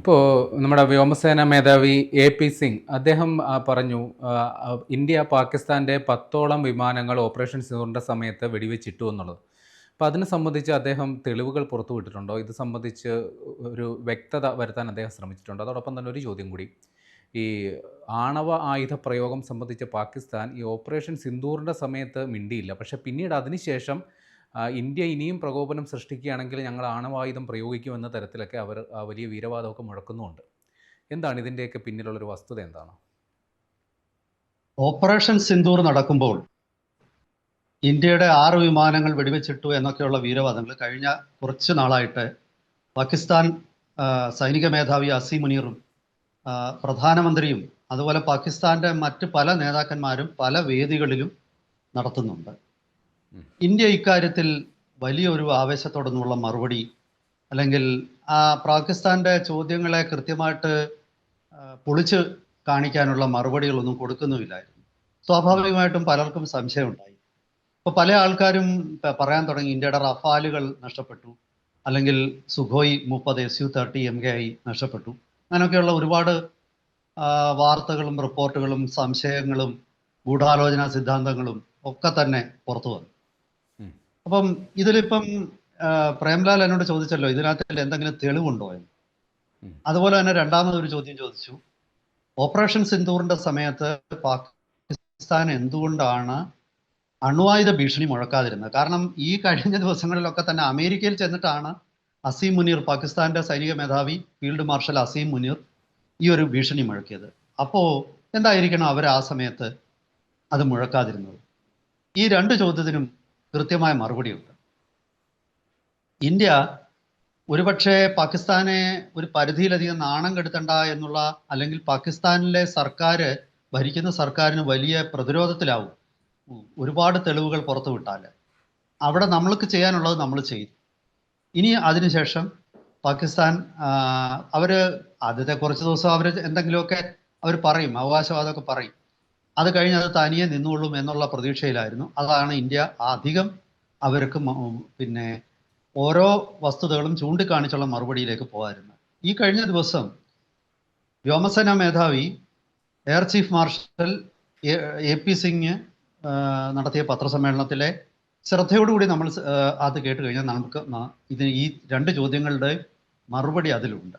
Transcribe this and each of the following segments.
ഇപ്പോൾ നമ്മുടെ വ്യോമസേന മേധാവി എ പി സിംഗ് അദ്ദേഹം പറഞ്ഞു ഇന്ത്യ പാകിസ്ഥാന്റെ പത്തോളം വിമാനങ്ങൾ ഓപ്പറേഷൻ സിന്ദൂറിന്റെ സമയത്ത് വെടിവെച്ചിട്ടു എന്നുള്ളത്. അപ്പോൾ അതിനെ സംബന്ധിച്ച് അദ്ദേഹം തെളിവുകൾ പുറത്തുവിട്ടിട്ടുണ്ടോ ഇത് സംബന്ധിച്ച് ഒരു വ്യക്തത വരുത്താൻ അദ്ദേഹം ശ്രമിച്ചിട്ടുണ്ടോ? അതോടൊപ്പം തന്നെ ഒരു ചോദ്യം കൂടി. ഈ ആണവ ആയുധ പ്രയോഗം സംബന്ധിച്ച് പാകിസ്ഥാൻ ഈ ഓപ്പറേഷൻ സിന്ദൂറിന്റെ സമയത്ത് മിണ്ടിയില്ല. പക്ഷേ പിന്നീട് അതിനുശേഷം ഇന്ത്യ ഇനിയും പ്രകോപനം സൃഷ്ടിക്കുകയാണെങ്കിൽ ഞങ്ങൾ ആണവായുധം പ്രയോഗിക്കുമെന്ന തരത്തിലൊക്കെ അവർ വലിയ വീരവാദമൊക്കെ മുഴക്കുന്നുമുണ്ട് എന്താണ് ഇതിന്റെയൊക്കെ പിന്നിലുള്ളൊരു വസ്തുത എന്താണ് ഓപ്പറേഷൻ സിന്ദൂർ നടക്കുമ്പോൾ ഇന്ത്യയുടെ ആറ് വിമാനങ്ങൾ വെടിവെച്ചിട്ടു എന്നൊക്കെയുള്ള വീരവാദങ്ങൾ കഴിഞ്ഞ കുറച്ച് നാളായിട്ട് പാകിസ്ഥാൻ സൈനിക മേധാവി അസി മുനീറും പ്രധാനമന്ത്രിയും അതുപോലെ പാകിസ്ഥാന്റെ മറ്റ് പല നേതാക്കന്മാരും പല വേദികളിലും നടത്തുന്നുണ്ട്. ഇന്ത്യ ഇക്കാര്യത്തിൽ വലിയൊരു ആവേശത്തോടൊന്നുള്ള മറുപടി അല്ലെങ്കിൽ ആ പാകിസ്ഥാന്റെ ചോദ്യങ്ങളെ കൃത്യമായിട്ട് പൊളിച്ച് കാണിക്കാനുള്ള മറുപടികളൊന്നും കൊടുക്കുന്നുമില്ലായിരുന്നു. സ്വാഭാവികമായിട്ടും പലർക്കും സംശയമുണ്ടായി. ഇപ്പൊ പല ആൾക്കാരും പറയാൻ തുടങ്ങി ഇന്ത്യയുടെ റഫാലുകൾ നഷ്ടപ്പെട്ടു അല്ലെങ്കിൽ സുഖോയ് മുപ്പത് S U thirty M K I നഷ്ടപ്പെട്ടു. അങ്ങനെയൊക്കെയുള്ള ഒരുപാട് വാർത്തകളും റിപ്പോർട്ടുകളും സംശയങ്ങളും ഗൂഢാലോചന സിദ്ധാന്തങ്ങളും ഒക്കെ തന്നെ പുറത്തു വന്നു. അപ്പം ഇതിലിപ്പം പ്രേംലാൽ എന്നോട് ചോദിച്ചല്ലോ ഇതിനകത്ത് എന്തെങ്കിലും തെളിവുണ്ടോ എന്ന്. അതുപോലെ തന്നെ രണ്ടാമതൊരു ചോദ്യം ചോദിച്ചു. ഓപ്പറേഷൻ സിന്ദൂറിന്റെ സമയത്ത് പാകിസ്ഥാൻ എന്തുകൊണ്ടാണ് അണുവായുധ ഭീഷണി മുഴക്കാതിരുന്നത്? കാരണം ഈ കഴിഞ്ഞ ദിവസങ്ങളിലൊക്കെ തന്നെ അമേരിക്കയിൽ ചെന്നിട്ടാണ് അസീം മുനീർ പാകിസ്ഥാന്റെ സൈനിക മേധാവി ഫീൽഡ് മാർഷൽ അസീം മുനീർ ഈ ഒരു ഭീഷണി മുഴക്കിയത്. അപ്പോൾ എന്തായിരിക്കണം അവർ ആ സമയത്ത് അത് മുഴക്കാതിരുന്നത്? ഈ രണ്ട് ചോദ്യത്തിനും കൃത്യമായ മറുപടിയുണ്ട്. ഇന്ത്യ ഒരുപക്ഷെ പാകിസ്ഥാനെ ഒരു പരിധിയിലധികം നാണം കെടുത്തണ്ട എന്നുള്ള അല്ലെങ്കിൽ പാകിസ്ഥാനിലെ സർക്കാർ ഭരിക്കുന്ന സർക്കാരിന് വലിയ പ്രതിരോധത്തിലാവും ഒരുപാട് തെളിവുകൾ പുറത്തു വിട്ടാൽ അവിടെ നമ്മൾക്ക് ചെയ്യാനുള്ളത് നമ്മൾ ചെയ്തു. ഇനി അതിനുശേഷം പാകിസ്ഥാൻ അവർ ആദ്യത്തെ കുറച്ച് ദിവസം അവർ എന്തെങ്കിലുമൊക്കെ അവർ പറയും അവകാശവാദമൊക്കെ പറയും. അത് കഴിഞ്ഞ് അത് തനിയെ നിന്നുകൊള്ളും എന്നുള്ള പ്രതീക്ഷയിലായിരുന്നു. അതാണ് ഇന്ത്യ അധികം അവർക്ക് പിന്നെ ഓരോ വസ്തുതകളും ചൂണ്ടിക്കാണിച്ചുള്ള മറുപടിയിലേക്ക് പോകാറുണ്ട് ഈ കഴിഞ്ഞ ദിവസം വ്യോമസേനാ മേധാവി air chief marshal A- P Singh നടത്തിയ പത്രസമ്മേളനത്തിലെ ശ്രദ്ധയോടുകൂടി നമ്മൾ അത് കേട്ട് കഴിഞ്ഞാൽ നമുക്ക് ഇതിന് ഈ രണ്ട് ചോദ്യങ്ങളുടെ മറുപടി അതിലുണ്ട്.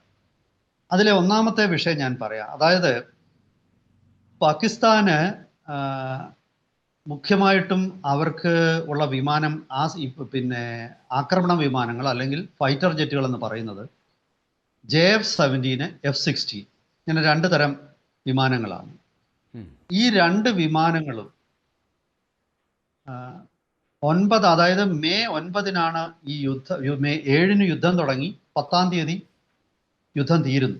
അതിലെ ഒന്നാമത്തെ വിഷയം ഞാൻ പറയാം. അതായത് പാകിസ്ഥാന് മുഖ്യമായിട്ടും അവർക്ക് ഉള്ള വിമാനം ആ പിന്നെ ആക്രമണ വിമാനങ്ങൾ അല്ലെങ്കിൽ ഫൈറ്റർ ജെറ്റുകൾ എന്ന് പറയുന്നത് J F seventeen F sixteen ഇങ്ങനെ രണ്ട് തരം വിമാനങ്ങളാണ്. ഈ രണ്ട് വിമാനങ്ങളും ഒൻപത് അതായത് മെയ് ഒൻപതിനാണ് ഈ യുദ്ധ മെയ് ഏഴിന് യുദ്ധം തുടങ്ങി പത്താം തീയതി യുദ്ധം തീരുന്നു.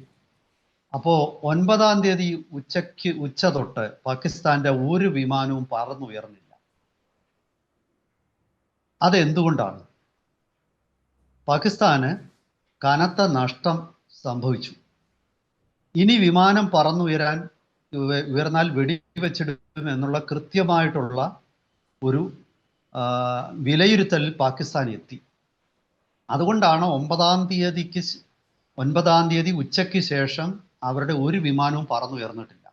അപ്പോ ഒൻപതാം തീയതി ഉച്ചയ്ക്ക് ഉച്ച തൊട്ട് പാകിസ്ഥാന്റെ ഒരു വിമാനവും പറന്നുയർന്നില്ല. അതെന്തുകൊണ്ടാണ്? പാകിസ്ഥാന് കനത്ത നഷ്ടം സംഭവിച്ചു. ഇനി വിമാനം പറന്നുയരാൻ ഉയ- ഉയർന്നാൽ വെടിവെച്ചിടും എന്നുള്ള കൃത്യമായിട്ടുള്ള ഒരു വിലയിരുത്തലിൽ പാകിസ്ഥാൻ എത്തി. അതുകൊണ്ടാണ് ഒമ്പതാം തീയതിക്ക് ഒൻപതാം തീയതി ഉച്ചയ്ക്ക് ശേഷം അവരുടെ ഒരു വിമാനവും പറന്നുയർന്നിട്ടില്ല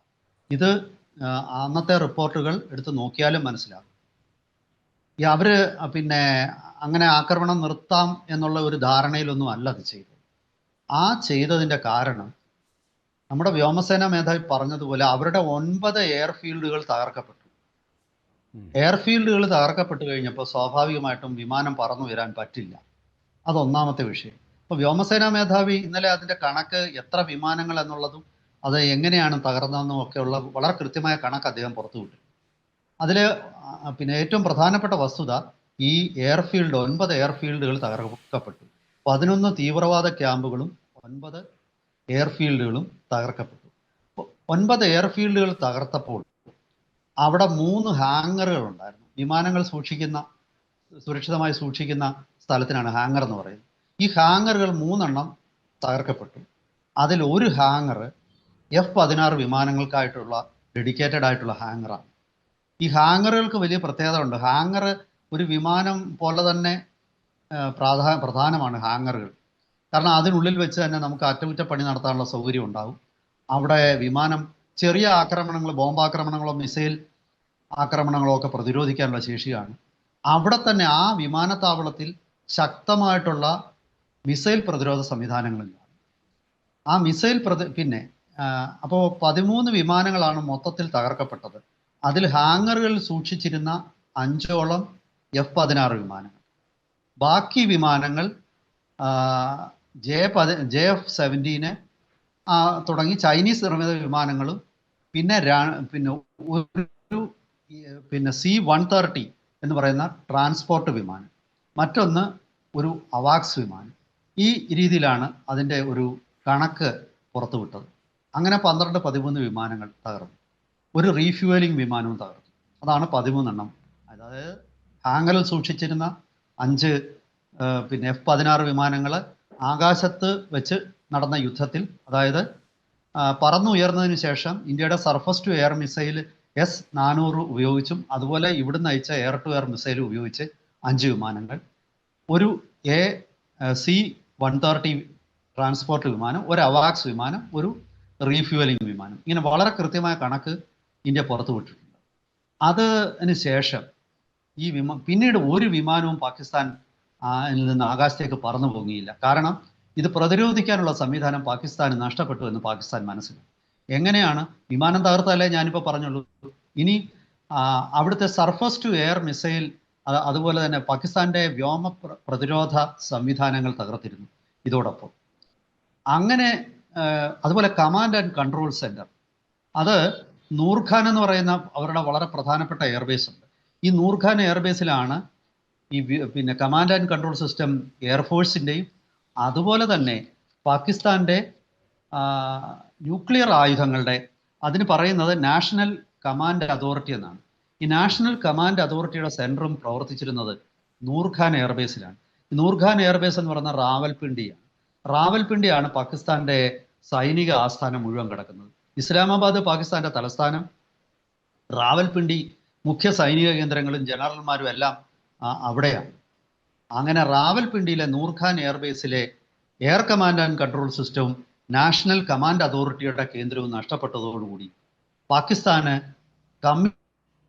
ഇത് അന്നത്തെ റിപ്പോർട്ടുകൾ എടുത്ത് നോക്കിയാലും മനസ്സിലാകും. ഈ അവർ പിന്നെ അങ്ങനെ ആക്രമണം നിർത്താം എന്നുള്ള ഒരു ധാരണയിലൊന്നും അല്ല അത് ചെയ്തത്. ആ ചെയ്തതിന്റെ കാരണം നമ്മുടെ വ്യോമസേന മേധാവി പറഞ്ഞതുപോലെ അവരുടെ ഒൻപത് എയർഫീൽഡുകൾ തകർക്കപ്പെട്ടു. എയർഫീൽഡുകൾ തകർക്കപ്പെട്ടു കഴിഞ്ഞപ്പോൾ സ്വാഭാവികമായിട്ടും വിമാനം പറന്നു വരാൻ പറ്റില്ല. അതൊന്നാമത്തെ വിഷയം. അപ്പോൾ വ്യോമസേനാ മേധാവി ഇന്നലെ അതിന്റെ കണക്ക് എത്ര വിമാനങ്ങൾ എന്നുള്ളതും അത് എങ്ങനെയാണ് തകർന്നതെന്നും ഒക്കെയുള്ള വളരെ കൃത്യമായ കണക്ക് അദ്ദേഹം പുറത്തുവിട്ടു അതിൽ പിന്നെ ഏറ്റവും പ്രധാനപ്പെട്ട വസ്തുത ഈ എയർഫീൽഡ് ഒൻപത് എയർഫീൽഡുകൾ തകർക്കപ്പെട്ടു. പതിനൊന്ന് തീവ്രവാദ ക്യാമ്പുകളും ഒൻപത് എയർഫീൽഡുകളും തകർക്കപ്പെട്ടു. ഒൻപത് എയർഫീൽഡുകൾ തകർത്തപ്പോൾ അവിടെ മൂന്ന് ഹാങ്ങറുകൾ ഉണ്ടായിരുന്നു. വിമാനങ്ങൾ സൂക്ഷിക്കുന്ന സുരക്ഷിതമായി സൂക്ഷിക്കുന്ന സ്ഥലത്തിനാണ് ഹാങ്ങർ എന്ന് പറയുന്നത്. ഈ ഹാങ്ങറുകൾ മൂന്നെണ്ണം തകർക്കപ്പെട്ടു. അതിൽ ഒരു ഹാങ്ങർ എഫ് പതിനാറ് വിമാനങ്ങൾക്കായിട്ടുള്ള ഡെഡിക്കേറ്റഡ് ആയിട്ടുള്ള ഹാങ്ങറാണ്. ഈ ഹാങ്ങറുകൾക്ക് വലിയ പ്രത്യേകത ഉണ്ട് ഹാങ്ങർ ഒരു വിമാനം പോലെ തന്നെ പ്രാധാ പ്രധാനമാണ് ഹാങ്ങറുകൾ. കാരണം അതിനുള്ളിൽ വെച്ച് തന്നെ നമുക്ക് അറ്റകുറ്റപ്പണി നടത്താനുള്ള സൗകര്യം ഉണ്ടാവും. അവിടെ വിമാനം ചെറിയ ആക്രമണങ്ങൾ ബോംബാക്രമണങ്ങളോ മിസൈൽ ആക്രമണങ്ങളോ ഒക്കെ പ്രതിരോധിക്കാനുള്ള ശേഷിയാണ്. അവിടെ തന്നെ ആ വിമാനത്താവളത്തിൽ ശക്തമായിട്ടുള്ള മിസൈൽ പ്രതിരോധ സംവിധാനങ്ങളിലാണ് ആ മിസൈൽ പ്രതി പിന്നെ അപ്പോൾ പതിമൂന്ന് വിമാനങ്ങളാണ് മൊത്തത്തിൽ തകർക്കപ്പെട്ടത്. അതിൽ ഹാങ്ങറുകളിൽ സൂക്ഷിച്ചിരുന്ന അഞ്ചോളം എഫ് പതിനാറ് വിമാനങ്ങൾ. ബാക്കി വിമാനങ്ങൾ ജെ പതി ജെ എഫ് സെവന്റീന് തുടങ്ങി ചൈനീസ് നിർമ്മിത വിമാനങ്ങളും പിന്നെ പിന്നെ ഒരു പിന്നെ സി വൺ തേർട്ടി എന്ന് പറയുന്ന ട്രാൻസ്പോർട്ട് വിമാനം. മറ്റൊന്ന് ഒരു അവാക്സ് വിമാനം. ഈ രീതിയിലാണ് അതിന്റെ ഒരു കണക്ക് പുറത്തുവിട്ടത്. അങ്ങനെ പന്ത്രണ്ട് പതിമൂന്ന് വിമാനങ്ങൾ തകർന്നു. ഒരു റീഫ്യൂവലിംഗ് വിമാനവും തകർന്നു. അതാണ് പതിമൂന്നെണ്ണം. അതായത് ഹാങ്ങറിൽ സൂക്ഷിച്ചിരുന്ന അഞ്ച് പിന്നെ എഫ് പതിനാറ് വിമാനങ്ങൾ ആകാശത്ത് വെച്ച് നടന്ന യുദ്ധത്തിൽ അതായത് പറന്നുയർന്നതിന് ശേഷം ഇന്ത്യയുടെ surface to air missile S നാനൂറ് ഉപയോഗിച്ചും അതുപോലെ ഇവിടുന്ന് അയച്ച എയർ ടു എയർ മിസൈൽ ഉപയോഗിച്ച് അഞ്ച് വിമാനങ്ങൾ. ഒരു A C one thirty transport വിമാനം ഒരു അവാക്സ് വിമാനം ഒരു റീഫ്യൂവലിംഗ് വിമാനം. ഇങ്ങനെ വളരെ കൃത്യമായ കണക്ക് ഇന്ത്യ പുറത്തു വിട്ടിട്ടുണ്ട്. അതിന് ശേഷം ഈ വിമാ പിന്നീട് ഒരു വിമാനവും പാകിസ്ഥാൻ നിന്ന് ആകാശത്തേക്ക് പറന്നു പൊങ്ങിയില്ല കാരണം ഇത് പ്രതിരോധിക്കാനുള്ള സംവിധാനം പാകിസ്ഥാന് നഷ്ടപ്പെട്ടു എന്ന് പാകിസ്ഥാൻ മനസ്സിലാക്കി എങ്ങനെയാണ്? വിമാനം തകർത്തല്ലേ ഞാനിപ്പോൾ പറഞ്ഞുള്ളൂ. ഇനി അവിടുത്തെ സർഫസ് ടു എയർ മിസൈൽ അതുപോലെ തന്നെ പാകിസ്ഥാന്റെ വ്യോമ പ്ര- പ്രതിരോധ സംവിധാനങ്ങൾ തകർത്തിരുന്നു ഇതോടൊപ്പം. അങ്ങനെ അതുപോലെ കമാൻഡ് ആൻഡ് കൺട്രോൾ സെന്റർ അത് നൂർഖാൻ എന്ന് പറയുന്ന അവരുടെ വളരെ പ്രധാനപ്പെട്ട എയർബേസ് ഉണ്ട്. ഈ നൂർഖാൻ എയർബേസിലാണ് ഈ പിന്നെ കമാൻഡ് ആൻഡ് കൺട്രോൾ സിസ്റ്റം എയർഫോഴ്സിന്റെയും അതുപോലെ തന്നെ പാകിസ്ഥാന്റെ ന്യൂക്ലിയർ ആയുധങ്ങളുടെ അതിന് പറയുന്നത് നാഷണൽ കമാൻഡ് അതോറിറ്റി എന്നാണ്. ഈ നാഷണൽ കമാൻഡ് അതോറിറ്റിയുടെ സെന്ററും പ്രവർത്തിച്ചിരുന്നത് നൂർഖാൻ എയർബേസിലാണ്. നൂർഖാൻ എയർബേസ് എന്ന് പറയുന്ന റാവൽപിണ്ടിയാണ്. റാവൽപിണ്ടിയാണ് പാകിസ്ഥാന്റെ സൈനിക ആസ്ഥാനം മുഴുവൻ കിടക്കുന്നത്. ഇസ്ലാമാബാദ് പാകിസ്ഥാന്റെ തലസ്ഥാനം. റാവൽപിണ്ടി മുഖ്യ സൈനിക കേന്ദ്രങ്ങളും ജനറൽമാരും എല്ലാം അവിടെയാണ്. അങ്ങനെ റാവൽപിണ്ടിയിലെ നൂർഖാൻ എയർബേസിലെ എയർ കമാൻഡ് ആൻഡ് കൺട്രോൾ സിസ്റ്റവും നാഷണൽ കമാൻഡ് അതോറിറ്റിയുടെ കേന്ദ്രവും നഷ്ടപ്പെട്ടതോടുകൂടി പാകിസ്ഥാന്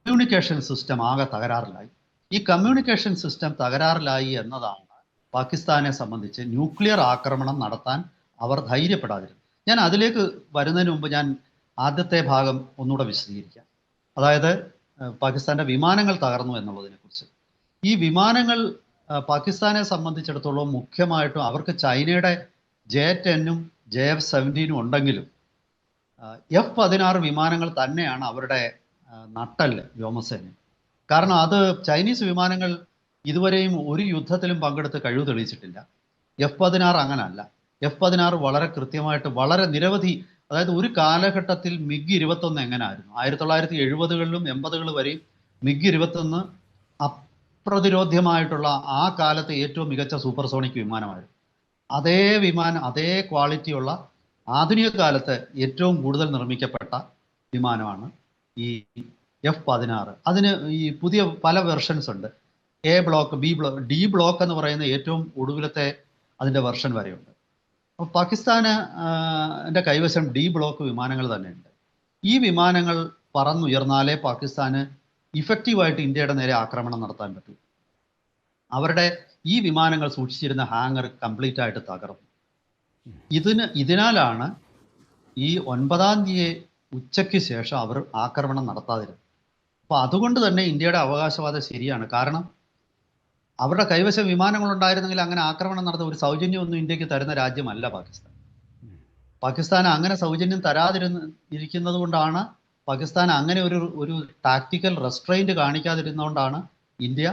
കമ്മ്യൂണിക്കേഷൻ സിസ്റ്റം ആകെ തകരാറിലായി. ഈ കമ്മ്യൂണിക്കേഷൻ സിസ്റ്റം തകരാറിലായി എന്നതാണ് പാകിസ്ഥാനെ സംബന്ധിച്ച് ന്യൂക്ലിയർ ആക്രമണം നടത്താൻ അവർ ധൈര്യപ്പെടാതിരുന്നു ഞാൻ അതിലേക്ക് വരുന്നതിന് മുമ്പ് ഞാൻ ആദ്യത്തെ ഭാഗം ഒന്നുകൂടെ വിശദീകരിക്കാം. അതായത് പാകിസ്ഥാന്റെ വിമാനങ്ങൾ തകർന്നു എന്നുള്ളതിനെ കുറിച്ച് ഈ വിമാനങ്ങൾ പാകിസ്ഥാനെ സംബന്ധിച്ചിടത്തോളം മുഖ്യമായിട്ടും അവർക്ക് ചൈനയുടെ ജെ ടെന്നും ജെ എഫ് സെവന്റീനും ഉണ്ടെങ്കിലും എഫ് പതിനാറ് വിമാനങ്ങൾ തന്നെയാണ് അവരുടെ നട്ടൽ വ്യോമസേന കാരണം അത് ചൈനീസ് വിമാനങ്ങൾ ഇതുവരെയും ഒരു യുദ്ധത്തിലും പങ്കെടുത്ത് കഴിവ് തെളിയിച്ചിട്ടില്ല. എഫ് പതിനാറ് അങ്ങനല്ല. എഫ് പതിനാറ് വളരെ കൃത്യമായിട്ട് വളരെ നിരവധി അതായത് ഒരു കാലഘട്ടത്തിൽ മിഗ് ഇരുപത്തൊന്ന് എങ്ങനെയായിരുന്നു ആയിരത്തി തൊള്ളായിരത്തി എഴുപതുകളിലും എൺപതുകൾ വരെയും മിഗ് ഇരുപത്തൊന്ന് അപ്രതിരോധ്യമായിട്ടുള്ള ആ കാലത്തെ ഏറ്റവും മികച്ച സൂപ്പർസോണിക് വിമാനമായിരുന്നു. അതേ വിമാനം അതേ ക്വാളിറ്റിയുള്ള ആധുനിക കാലത്ത് ഏറ്റവും കൂടുതൽ നിർമ്മിക്കപ്പെട്ട വിമാനമാണ് ഈ എഫ് പതിനാറ്. അതിന് ഈ പുതിയ പല വെർഷൻസ് ഉണ്ട്. A block B block D block എന്ന് പറയുന്ന ഏറ്റവും ഒടുവിലത്തെ അതിന്റെ വെർഷൻ വരെയുണ്ട്. അപ്പോൾ പാകിസ്ഥാന് എന്റെ കൈവശം ഡി ബ്ലോക്ക് വിമാനങ്ങൾ തന്നെയുണ്ട്. ഈ വിമാനങ്ങൾ പറന്നുയർന്നാലേ പാകിസ്ഥാന് ഇഫക്റ്റീവായിട്ട് ഇന്ത്യയുടെ നേരെ ആക്രമണം നടത്താൻ പറ്റൂ. അവരുടെ ഈ വിമാനങ്ങൾ സൂക്ഷിച്ചിരുന്ന ഹാങ്ങർ കംപ്ലീറ്റ് ആയിട്ട് തകർന്നു. ഇതിന് ഇതിനാലാണ് ഈ ഒൻപതാം തീയതി ഉച്ചയ്ക്ക് ശേഷം അവർ ആക്രമണം നടത്താതിരുന്നു. അപ്പോൾ അതുകൊണ്ട് തന്നെ ഇന്ത്യയുടെ അവകാശവാദം ശരിയാണ്. കാരണം അവരുടെ കൈവശം വിമാനങ്ങൾ ഉണ്ടായിരുന്നെങ്കിൽ അങ്ങനെ ആക്രമണം നടന്ന ഒരു സൗജന്യമൊന്നും ഇന്ത്യയ്ക്ക് തരുന്ന രാജ്യമല്ല പാകിസ്ഥാൻ. പാകിസ്ഥാൻ അങ്ങനെ സൗജന്യം തരാതിരുന്ന ഇരിക്കുന്നത് കൊണ്ടാണ് പാകിസ്ഥാൻ അങ്ങനെ ഒരു ഒരു ടാക്ടിക്കൽ റെസ്ട്രെയിന്റ് കാണിക്കാതിരുന്നതുകൊണ്ടാണ് ഇന്ത്യ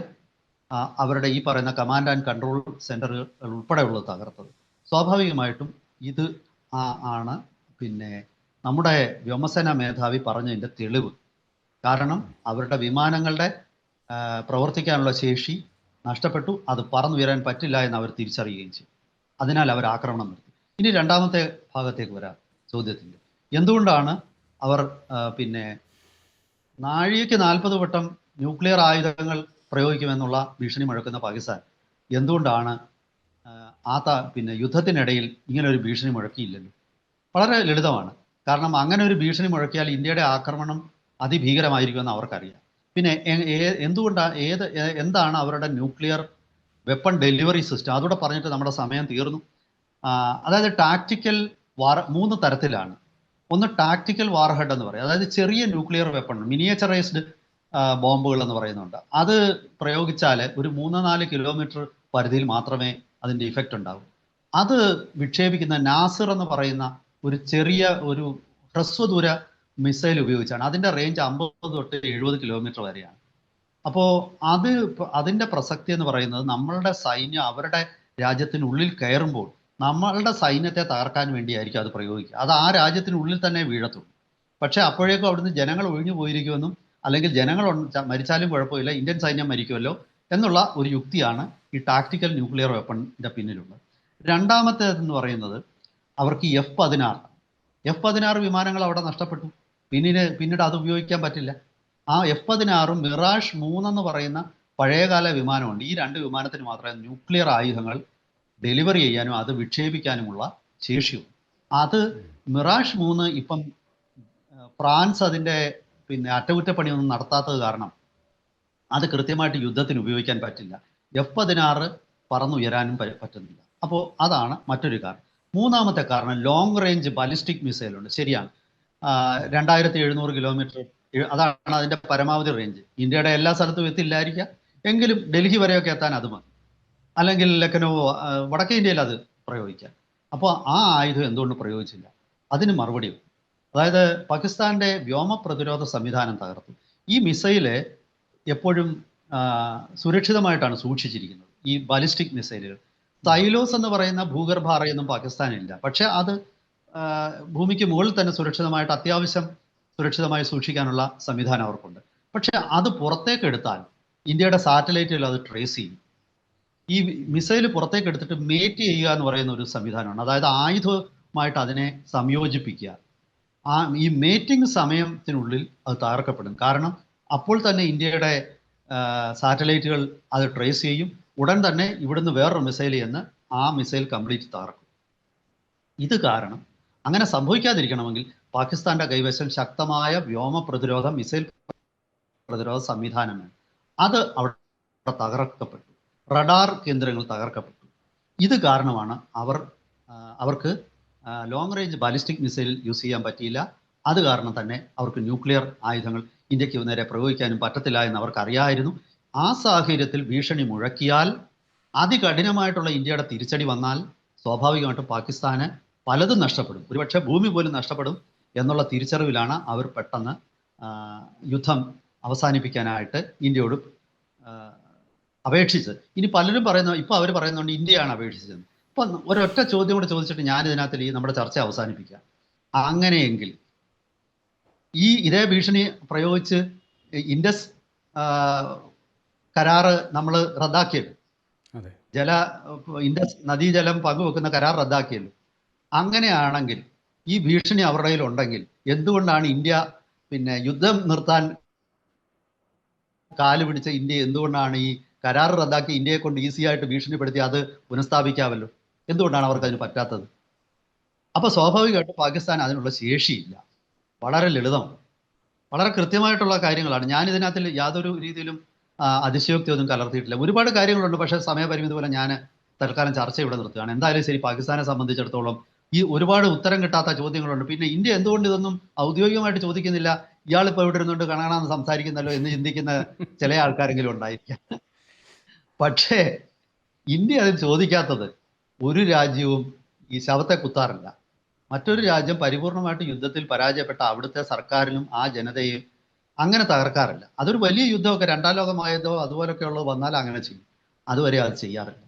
അവരുടെ ഈ പറയുന്ന കമാൻഡ് ആൻഡ് കൺട്രോൾ സെന്ററുകൾ ഉൾപ്പെടെയുള്ളത് തകർത്തത്. സ്വാഭാവികമായിട്ടും ഇത് ആണ്. പിന്നെ നമ്മുടെ വ്യോമസേന മേധാവി പറഞ്ഞതിന്റെ തെളിവ്. കാരണം അവരുടെ വിമാനങ്ങളുടെ പ്രവർത്തിക്കാനുള്ള ശേഷി നഷ്ടപ്പെട്ടു. അത് പറന്നു പറന്നുയരാൻ പറ്റില്ല എന്ന് അവർ തിരിച്ചറിയുകയും ചെയ്തു. അതിനാൽ അവർ ആക്രമണം നടത്തി. ഇനി രണ്ടാമത്തെ ഭാഗത്തേക്ക് വരാം ചോദ്യത്തിന്റെ എന്തുകൊണ്ടാണ് അവർ പിന്നെ നാഴികയ്ക്ക് നാൽപ്പത് വട്ടം ന്യൂക്ലിയർ ആയുധങ്ങൾ പ്രയോഗിക്കുമെന്നുള്ള ഭീഷണി മുഴക്കുന്ന പാകിസ്ഥാൻ? എന്തുകൊണ്ടാണ് ആ, പിന്നെ യുദ്ധത്തിനിടയിൽ ഇങ്ങനെ ഒരു ഭീഷണി മുഴക്കിയില്ലല്ലോ? വളരെ ലളിതമാണ്. കാരണം അങ്ങനെ ഒരു ഭീഷണി മുഴക്കിയാൽ ഇന്ത്യയുടെ ആക്രമണം അതിഭീകരമായിരിക്കുമെന്ന് അവർക്കറിയാം. പിന്നെ എന്തുകൊണ്ടാണ് ഏത് എന്താണ് അവരുടെ ന്യൂക്ലിയർ വെപ്പൺ ഡെലിവറി സിസ്റ്റം? അതോടെ പറഞ്ഞിട്ട് നമ്മുടെ സമയം തീർന്നു. അതായത് ടാക്റ്റിക്കൽ വാർ മൂന്ന് തരത്തിലാണ്. ഒന്ന് ടാക്റ്റിക്കൽ വാർഹെഡ് എന്ന് പറയും. അതായത് ചെറിയ ന്യൂക്ലിയർ വെപ്പൺ മിനിയേച്ചറൈസ്ഡ് ബോംബുകൾ എന്ന് പറയുന്നുണ്ട്. അത് പ്രയോഗിച്ചാൽ ഒരു മൂന്ന് നാല് കിലോമീറ്റർ പരിധിയിൽ മാത്രമേ അതിന്റെ ഇഫക്റ്റ് ഉണ്ടാകൂ അത് വിക്ഷേപിക്കുന്ന നാസിർ എന്ന് പറയുന്ന ഒരു ചെറിയ ഒരു ഹ്രസ്വദൂര മിസൈൽ ഉപയോഗിച്ചാണ്. അതിന്റെ റേഞ്ച് അമ്പത് തൊട്ട് എഴുപത് കിലോമീറ്റർ വരെയാണ്. അപ്പോൾ അത് അതിന്റെ പ്രസക്തി എന്ന് പറയുന്നത് നമ്മളുടെ സൈന്യം അവരുടെ രാജ്യത്തിനുള്ളിൽ കയറുമ്പോൾ നമ്മളുടെ സൈന്യത്തെ തകർക്കാൻ വേണ്ടിയായിരിക്കും അത് പ്രയോഗിക്കുക. അത് ആ രാജ്യത്തിനുള്ളിൽ തന്നെ വീഴത്തുള്ളൂ. പക്ഷേ അപ്പോഴേക്കും അവിടുന്ന് ജനങ്ങൾ ഒഴിഞ്ഞു പോയിരിക്കുമെന്നും അല്ലെങ്കിൽ ജനങ്ങൾ മരിച്ചാലും കുഴപ്പമില്ല ഇന്ത്യൻ സൈന്യം മരിക്കുമല്ലോ എന്നുള്ള ഒരു യുക്തിയാണ് ഈ ടാക്ടിക്കൽ ന്യൂക്ലിയർ വെപ്പണിന്റെ പിന്നിലുള്ളത്. രണ്ടാമത്തേതെന്ന് പറയുന്നത് അവർക്ക് എഫ് പതിനാറ്. എഫ് പതിനാറ് വിമാനങ്ങൾ അവിടെ നഷ്ടപ്പെട്ടു. പിന്നീട് പിന്നീട് അത് ഉപയോഗിക്കാൻ പറ്റില്ല. ആ എഫ് പതിനാറും മിറാഷ് മൂന്നെന്ന് പറയുന്ന പഴയകാല വിമാനമുണ്ട്. ഈ രണ്ട് വിമാനത്തിന് മാത്രമേ ന്യൂക്ലിയർ ആയുധങ്ങൾ ഡെലിവറി ചെയ്യാനും അത് വിക്ഷേപിക്കാനുമുള്ള ശേഷിയും അത് മിറാഷ് മൂന്ന് ഇപ്പം ഫ്രാൻസ് അതിന്റെ പിന്നെ അറ്റകുറ്റപ്പണിയൊന്നും നടത്താത്തത് കാരണം അത് കൃത്യമായിട്ട് യുദ്ധത്തിന് ഉപയോഗിക്കാൻ പറ്റില്ല. എഫ് പതിനാറ് പറന്നുയരാനും പറ്റുന്നില്ല. അപ്പോൾ അതാണ് മറ്റൊരു കാരണം. മൂന്നാമത്തെ കാരണം ലോങ് റേഞ്ച് ബാലിസ്റ്റിക് മിസൈലുണ്ട് ശരിയാണ്. രണ്ടായിരത്തി എഴുന്നൂറ് കിലോമീറ്റർ അതാണ് അതിന്റെ പരമാവധി റേഞ്ച് ഇന്ത്യയുടെ എല്ലാ സ്ഥലത്തും എത്തില്ലായിരിക്കാം. എങ്കിലും ഡൽഹി വരെയൊക്കെ എത്താൻ അത് മതി. അല്ലെങ്കിൽ ലക്നൗ വടക്കേ ഇന്ത്യയിൽ അത് പ്രയോഗിക്കാം. അപ്പോൾ ആ ആയുധം എന്തുകൊണ്ട് പ്രയോഗിച്ചില്ല? അതിന് മറുപടി അതായത് പാകിസ്ഥാന്റെ വ്യോമ പ്രതിരോധ സംവിധാനം തകർത്തു. ഈ മിസൈൽ എപ്പോഴും സുരക്ഷിതമായിട്ടാണ് സൂക്ഷിച്ചിരിക്കുന്നത്. ഈ ബാലിസ്റ്റിക് മിസൈലുകൾ തൈലോസ് എന്ന് പറയുന്ന ഭൂഗർഭ അറയൊന്നും പാകിസ്ഥാനില്ല. പക്ഷെ അത് ഭൂമിക്ക് മുകളിൽ തന്നെ സുരക്ഷിതമായിട്ട് അത്യാവശ്യം സുരക്ഷിതമായി സൂക്ഷിക്കാനുള്ള സംവിധാനം അവർക്കുണ്ട്. പക്ഷെ അത് പുറത്തേക്ക് എടുത്താൽ ഇന്ത്യയുടെ സാറ്റലൈറ്റുകൾ അത് ട്രേസ് ചെയ്യും. ഈ മിസൈൽ പുറത്തേക്ക് എടുത്തിട്ട് മേറ്റ് ചെയ്യുക എന്ന് പറയുന്ന ഒരു സംവിധാനമാണ്. അതായത് ആയുധമായിട്ട് അതിനെ സംയോജിപ്പിക്കുക. ആ ഈ മേറ്റിംഗ് സമയത്തിനുള്ളിൽ അത് തകർക്കപ്പെടും. കാരണം അപ്പോൾ തന്നെ ഇന്ത്യയുടെ സാറ്റലൈറ്റുകൾ അത് ട്രേസ് ചെയ്യും. ഉടൻ തന്നെ ഇവിടുന്ന് വേറൊരു മിസൈൽ ചെന്ന് ആ മിസൈൽ കംപ്ലീറ്റ് തകർക്കും. ഇത് കാരണം അങ്ങനെ സംഭവിക്കാതിരിക്കണമെങ്കിൽ പാകിസ്ഥാന്റെ കൈവശം ശക്തമായ വ്യോമ പ്രതിരോധ മിസൈൽ പ്രതിരോധ സംവിധാനമാണ് അത് അവിടെ തകർക്കപ്പെട്ടു. റഡാർ കേന്ദ്രങ്ങൾ തകർക്കപ്പെട്ടു. ഇത് കാരണമാണ് അവർ അവർക്ക് long range ballistic missile use ചെയ്യാൻ പറ്റിയില്ല. അത് കാരണം തന്നെ അവർക്ക് ന്യൂക്ലിയർ ആയുധങ്ങൾ ഇന്ത്യയ്ക്ക് നേരെ പ്രയോഗിക്കാനും പറ്റത്തില്ല എന്ന് അവർക്ക് അറിയായിരുന്നു ആ സാഹചര്യത്തിൽ ഭീഷണി മുഴക്കിയാൽ അതികഠിനമായിട്ടുള്ള ഇന്ത്യയുടെ തിരിച്ചടി വന്നാൽ സ്വാഭാവികമായിട്ടും പാകിസ്ഥാന് പലതും നഷ്ടപ്പെടും. ഒരുപക്ഷെ ഭൂമി പോലും നഷ്ടപ്പെടും എന്നുള്ള തിരിച്ചറിവിലാണ് അവർ പെട്ടെന്ന് യുദ്ധം അവസാനിപ്പിക്കാനായിട്ട് ഇന്ത്യയോട് അപേക്ഷിച്ചത്. ഇനി പലരും പറയുന്ന ഇപ്പൊ അവർ പറയുന്നുണ്ട് ഇന്ത്യയാണ് അപേക്ഷിച്ചത്. ഇപ്പൊ ഒരൊറ്റ ചോദ്യം കൂടെ ചോദിച്ചിട്ട് ഞാൻ ഇതിനകത്തിൽ ഈ നമ്മുടെ ചർച്ച അവസാനിപ്പിക്കാം. അങ്ങനെയെങ്കിൽ ഈ ഇതേ ഭീഷണി പ്രയോഗിച്ച് ഇൻഡസ് കരാറ് നമ്മൾ റദ്ദാക്കിയത്. ജല ഇൻഡസ് നദീജലം പങ്കുവെക്കുന്ന കരാർ റദ്ദാക്കിയത്. അങ്ങനെയാണെങ്കിൽ ഈ ഭീഷണി അവരുടെ കയ്യിൽ ഉണ്ടെങ്കിൽ എന്തുകൊണ്ടാണ് ഇന്ത്യ പിന്നെ യുദ്ധം നിർത്താൻ കാൽ പിടിച്ച ഇന്ത്യ എന്തുകൊണ്ടാണ് ഈ കരാർ റദ്ദാക്കി ഇന്ത്യയെ കൊണ്ട് ഈസി ആയിട്ട് ഭീഷണിപ്പെടുത്തി അത് പുനഃസ്ഥാപിക്കാമല്ലോ? എന്തുകൊണ്ടാണ് അവർക്ക് അതിന് പറ്റാത്തത്? അപ്പൊ സ്വാഭാവികമായിട്ട് പാകിസ്ഥാൻ അതിനുള്ള ശേഷിയില്ല. വളരെ ലളിതമാണ്. വളരെ കൃത്യമായിട്ടുള്ള കാര്യങ്ങളാണ്. ഞാൻ ഇതിനകത്തിൽ യാതൊരു രീതിയിലും ആ, അതിശയോക്തിയൊന്നും കലർത്തിയിട്ടില്ല. ഒരുപാട് കാര്യങ്ങളുണ്ട്. പക്ഷേ സമയപരിമിതി പോലെ ഞാൻ തൽക്കാലം ചർച്ച ഇവിടെ നിർത്തുകയാണ്. എന്തായാലും ശരി പാകിസ്ഥാനെ സംബന്ധിച്ചിടത്തോളം ഈ ഒരുപാട് ഉത്തരം കിട്ടാത്ത ചോദ്യങ്ങളുണ്ട്. പിന്നെ ഇന്ത്യ എന്തുകൊണ്ട് ഇതൊന്നും ഔദ്യോഗികമായിട്ട് ചോദിക്കുന്നില്ല? ഇയാളിപ്പോൾ ഇവിടെ ഇരുന്നുകൊണ്ട് കാണാണെന്ന് സംസാരിക്കുന്നല്ലോ എന്ന് ചിന്തിക്കുന്ന ചില ആൾക്കാരെങ്കിലും ഉണ്ടായിരിക്കാം. പക്ഷേ ഇന്ത്യ അതിൽ ചോദിക്കാത്തത് ഒരു രാജ്യവും ഈ ശവത്തെ കുത്താറില്ല. മറ്റൊരു രാജ്യം പരിപൂർണമായിട്ട് യുദ്ധത്തിൽ പരാജയപ്പെട്ട അവിടുത്തെ സർക്കാരിനും ആ ജനതയെയും അങ്ങനെ തകർക്കാറില്ല. അതൊരു വലിയ യുദ്ധമൊക്കെ രണ്ടാം ലോകമായതോ അതുപോലൊക്കെ ഉള്ളത് വന്നാൽ അങ്ങനെ ചെയ്യും. അതുവരെ അത് ചെയ്യാറില്ല.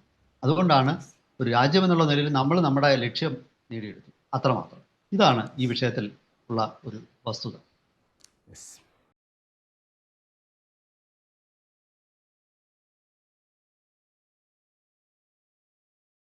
അതുകൊണ്ടാണ് ഒരു രാജ്യം എന്നുള്ള നിലയിൽ നമ്മൾ നമ്മുടെ ലക്ഷ്യം നേടിയെടുത്തു അത്രമാത്രം. ഇതാണ് ഈ വിഷയത്തിൽ ഉള്ള ഒരു വസ്തുത.